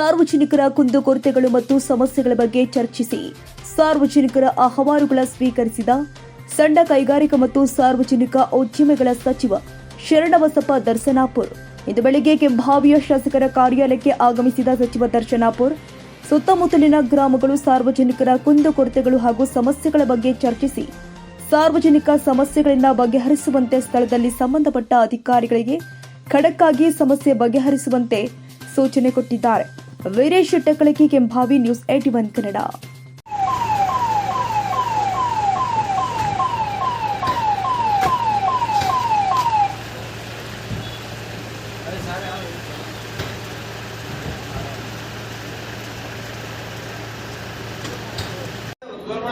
ಸಾರ್ವಜನಿಕರ ಕುಂದುಕೊರತೆಗಳು ಮತ್ತು ಸಮಸ್ಯೆಗಳ ಬಗ್ಗೆ ಚರ್ಚಿಸಿ ಸಾರ್ವಜನಿಕರ ಅಹವಾಲುಗಳ ಸ್ವೀಕರಿಸಿದ ಸಣ್ಣ ಕೈಗಾರಿಕಾ ಮತ್ತು ಸಾರ್ವಜನಿಕ ಉದ್ಯಮಗಳ ಸಚಿವ ಶರಣಬಸಪ್ಪ ದರ್ಶನಾಪುರ್. ಇಂದು ಬೆಳಗ್ಗೆ ಕೆಂಭಾವಿಯ ಶಾಸಕರ ಕಾರ್ಯಾಲಯಕ್ಕೆ ಆಗಮಿಸಿದ ಸಚಿವ ದರ್ಶನಾಪುರ್, ಸುತ್ತಮುತ್ತಲಿನ ಗ್ರಾಮಗಳು ಸಾರ್ವಜನಿಕರ ಕುಂದುಕೊರತೆಗಳು ಹಾಗೂ ಸಮಸ್ಯೆಗಳ ಬಗ್ಗೆ ಚರ್ಚಿಸಿ ಸಾರ್ವಜನಿಕ ಸಮಸ್ಯೆಗಳಿಂದ ಬಗೆಹರಿಸುವಂತೆ ಸ್ಥಳದಲ್ಲಿ ಸಂಬಂಧಪಟ್ಟ ಅಧಿಕಾರಿಗಳಿಗೆ ಖಡಕ್ಕಾಗಿ ಸಮಸ್ಯೆ ಬಗೆಹರಿಸುವಂತೆ ಸೂಚನೆ ಕೊಟ್ಟಿದ್ದಾರೆ. Veeresh Takkalaki Kembhavi news at one Kannada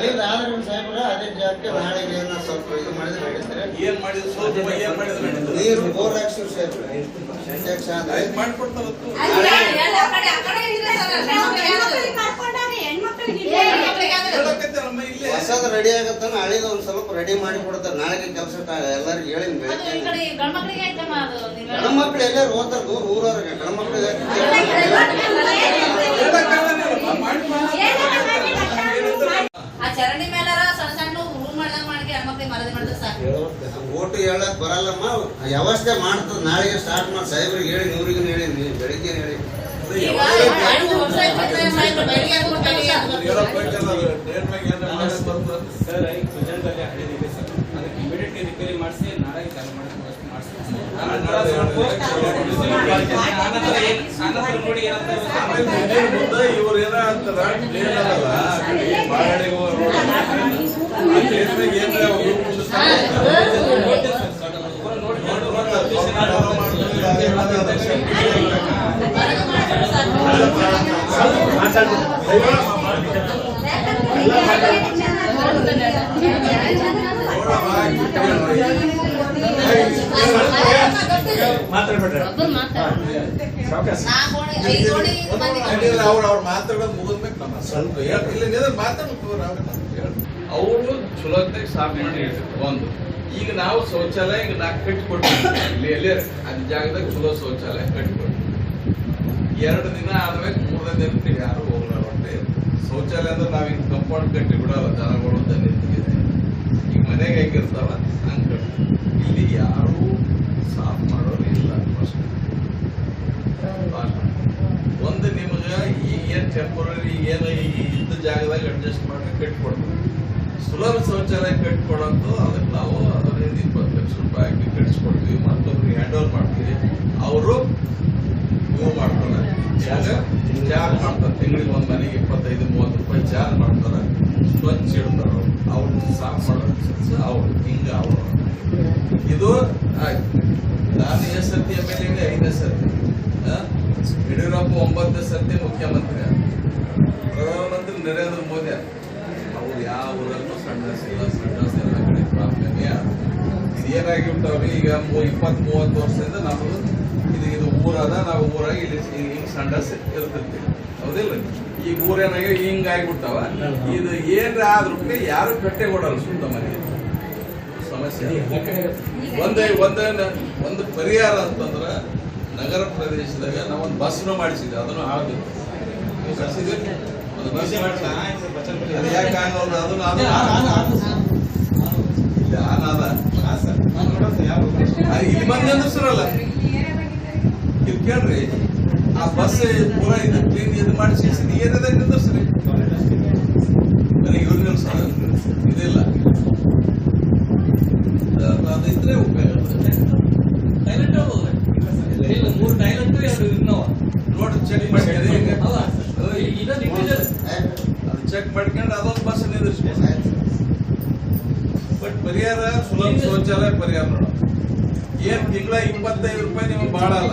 ಅಲ್ಲಿಂದ ಆದ್ರೆ ಸಾಹೇಬ್ರ ಅದೇ ಜಾಗಕ್ಕೆ ನಾಳೆಗೆ ಏನೋ ಸ್ವಲ್ಪ ಇದು ಮಾಡಿದ್ರೆ ನಡೀತಾರೆ. ಏನ್ ಮಾಡಿದ್ರು? ಸ್ವಲ್ಪ ಏನ್ ಮಾಡಿದ್ರು? ನಡೀತದೆ? ನೀರು ಬೋರ್ ಸಾಹೇಬ್ರ. ಮಾಡ್ಕೊಡ್ತಾರತ್ತು. ಹೊಸದು ರೆಡಿ ಆಗತ್ತಾನ ಹಳಿದ ಒಂದ್ ಸ್ವಲ್ಪ ರೆಡಿ ಮಾಡಿ ಕೊಡ್ತಾರೆ. ನಾಳೆಗೆ ಕೆಲಸ ಎಲ್ಲರಿಗೂ ಹೇಳಿ ಗಣಮಕ್ಳು ಮಕ್ಳು ಎಲ್ಲಾರು ಓದ್ತಾರ ದೂರ ಊರವ್ರಿಗೆ. ಗಂಡ ಚರಂಡಿ ಮೇಲಾರ ಸಣ್ಣ ಸಣ್ಣ ರೂಮ್ ಮಾಡ್ದಂಗ್ ಮಾಡಿ ಹೆಣ್ಮಕ್ಳಿಗೆ ಮರದಿ ಮಾಡಿದ್ರೆ ಸಾಕು ಓಟು ಹೇಳಕ್ ಬರಲ್ಲಮ್ಮ ವ್ಯವಸ್ಥೆ ಮಾಡ್ತದ ನಾಳೆಗೆ ಸ್ಟಾರ್ಟ್ ಮಾಡಿ ಸಾಹೇಬ್ರಿಗೆ ಹೇಳಿ ನೂರಿಗೆ ಹೇಳಿ ನೀವು ಬೆಳಿಗ್ಗೆ ಹೇಳಿ. ಸರ್ ಈಗ ಸುಜಾತದಲ್ಲಿ ಹಳಿದಿದೆ ಸರ್ ಅದಕ್ಕೆ ಇಮಿಡಿಯೇಟ್ಲಿ ರಿಪೇರಿ ಮಾಡಿಸಿ ನಾಳೆ ಚಾಲು ಮಾಡಿ ನೋಡಿ ಏನಂತ ಇವ್ರು ಏನ ಅಂತಾರ ಪ್ಲೇನ್ ಅದಲ್ಲ ಬಾಳೆಹೊನ್ನೂರು road. ಆ ಪ್ಲೇನ್ ಮ್ಯಾಗ ಏನ್ರ ಅವ್ರು ಕುಂದಿರ್ತಾರೆ. ನೋಡಿ ನೋಡು, ನೋಡು, ಅದು ಅವ್ರು ಮಾಡ್ತಾರೆ, ಅದೇ ಮಾತಾಡ್ತಾರೆ. ಅವ್ರು ಅವ್ರು ಮಾತಾಡೋದು ಮುಗಿದ್ಮೇಲೆ ನಮ್ಮ ಸ್ವಲ್ಪ ಇಲ್ಲ ಮಾತಾಡ್ಬೇಕು ಅವರು ಚಲೋತ್ತಾಗಿ ಸಾಫ್ ಮಾಡಿ. ಒಂದು. ಈಗ ನಾವು ಶೌಚಾಲಯ ಈಗ ನಾ ಕಟ್ಟಿಕೊಡ್ತೀವಿ ಇಲ್ಲಿ ಎಲ್ಲೇ ಅದ್ ಜಾಗದಾಗ ಚಲೋ ಶೌಚಾಲಯ ಕಟ್ಟಿಕೊಡ್ತೀವಿ ಎರಡು ದಿನ ಆದ್ಮೇಲೆ ಮೂರನೇ ದಿನಕ್ಕೆ ಯಾರು ಹೋಗಲ್ಲ ಹೊಟ್ಟೆ. ಶೌಚಾಲಯ ಅಂದ್ರೆ ನಾವ್ ಹಿಂಗ್ ಕಂಪೌಂಡ್ ಕಟ್ಟಿ ಬಿಡಲ್ಲ, ಜನಗಳು ನಿಂತಿದೆ. ಈಗ ಮನೆಗೆ ಹೆಂಗಿರ್ತಾವ? ಹಂಗ ಇಲ್ಲಿ ಯಾರು ಸಾಫ್ ಮಾಡೋರು ಇಲ್ಲ ಫಸ್ಟ್ ಒಂದು ನಿಮ್ಗೆ ಈಗ ಏನ್ ಟೆಂಪರರಿ ಏನ ಈ ಇದ್ದ ಜಾಗದಾಗ ಅಡ್ಜಸ್ಟ್ ಮಾಡಿ ಕಟ್ಕೊಡ್ತೀವಿ ಸುಲಭ ಶೌಚಾಲಯ ಕಟ್ಕೊಡಂತೂ ಅದಕ್ಕೆ ನಾವು ಅದರಿಂದ ಇಪ್ಪತ್ತು ಲಕ್ಷ ರೂಪಾಯಿ ಹಾಕಿ ಕಟ್ಸ್ಕೊಡ್ತೀವಿ. ಚಾರ್ಜ್ ಮಾಡ್ತಾರೆ ತಿಂಗಳಿಗೆ ಒಂದು ಮನೆಗೆ ಇಪ್ಪತ್ತೈದು, ಮೂವತ್ತು ರೂಪಾಯಿ ಚಾರ್ಜ್ ಮಾಡ್ತಾರೆ, ಸ್ವಚ್ಛ ಇಡ್ತಾರೆ ಅವ್ರು ಸಾಫ್ ಮಾಡೋದು ಅವ್ರು ಹಿಂಗ, ಅವರು ಇದು ನಾನು ಎಷ್ಟು ಸರ್ತಿ ಎಂ ಎಲ್ ಎ ಐದನೇ ಸರ್ತಿ? ಯಡಿಯೂರಪ್ಪ ಒಂಬತ್ತನೇ ಸರ್ತಿ ಮುಖ್ಯಮಂತ್ರಿ. ಪ್ರಧಾನಮಂತ್ರಿ ನರೇಂದ್ರ ಮೋದಿ. ಅವ್ರು ಯಾವ ಊರಲ್ಲೂ ಸಣ್ಣ ಇಲ್ಲ ಸಣ್ಣ ಎಲ್ಲ ಕಡೆ ಪ್ರಾಬ್ಲಮ್ ಏನಾಗಿಬಿಟ್ಟವ್ರಿ ಈಗ ಇಪ್ಪತ್ತು ಮೂವತ್ತು ವರ್ಷದಿಂದ ನಮ್ಮದು ಇದು ಇದು ಊರದ ನಾವು ಊರಾಗ ಇಲ್ಲಿ ಹಿಂಗ್ ಸಂಡಸ್ ಇರ್ತಿರ್ತೀವಿ ಹೌದಿಲ್ಲ? ಈಗ ಊರೇನಾಗ ಹಿಂಗ್ ಆಗ್ಬಿಟ್ಟಾವ ಇದು ಏನ್ರ ಆದ್ರೂ ಯಾರು ಕಟ್ಟೆ ಕೊಡಲ್ಲ ಸುತ್ತ ಮನೆ ಸಮಸ್ಯೆ. ಒಂದೇ ಒಂದೇ ಒಂದು ಪರಿಹಾರ ಅಂತಂದ್ರ ನಗರ ಪ್ರದೇಶದಾಗ ನಾವೊಂದು ಬಸ್ನು ಮಾಡಿಸಿದ್ವಿ. ಅದನ್ನು ಕಳ್ಸಿದ್ವಿ? ಒಂದು ಬಸ್ ಮಾಡಿಸಿದ್ವಿ. ಅದು ಯಾಕೆ ಆಗೋಲ್ಲ? ಅದನ್ನು ಅದು ಇಲ್ಲಿ ಆನ್ ಅದ. ಆ, ಇಲ್ಲಿ ಬಂದು ನಿಂದ್ರಿಸ್ರಲ್ಲ ಇಲ್ಲಿ ಕೇಳ್ರಿ ಪೂರ ಇದು ಕ್ಲೀನ್ ಇದು ಮಾಡಿಸಿ ಏನಿದೆ ನಿಂದಿರ್ಸ್ರಿ ನನಗೆ ಇವ್ರು ಇದಿಲ್ಲ. ಅದು- ಅದು ಇದ್ರೆ ಉಪಯೋಗ ಮೂರು ಟೈಲೆಂಟ್ ಎರಡು ಇನ್ನೋವ ನೋಡಿ ಚೆಕ್ ಮಾಡ್ಕೊಂಡು ಅದು ಚೆಕ್ ಮಾಡ್ಕೊಂಡು ಅದೊಂದು ಬಸ್ ನಿಂದಿರ್ಸ್ಬೋದು ಬಟ್ ಪರಿಹಾರ ಸುಲಭ ಶೌಚಾಲಯ ಪರಿಹಾರ ನೋಡ. ಏನ್ ತಿಂಗಳ ಇಪ್ಪತ್ತೈದು ರೂಪಾಯಿ ನಿಮಗೆ ಬಾಳ ಅಲ್ಲ.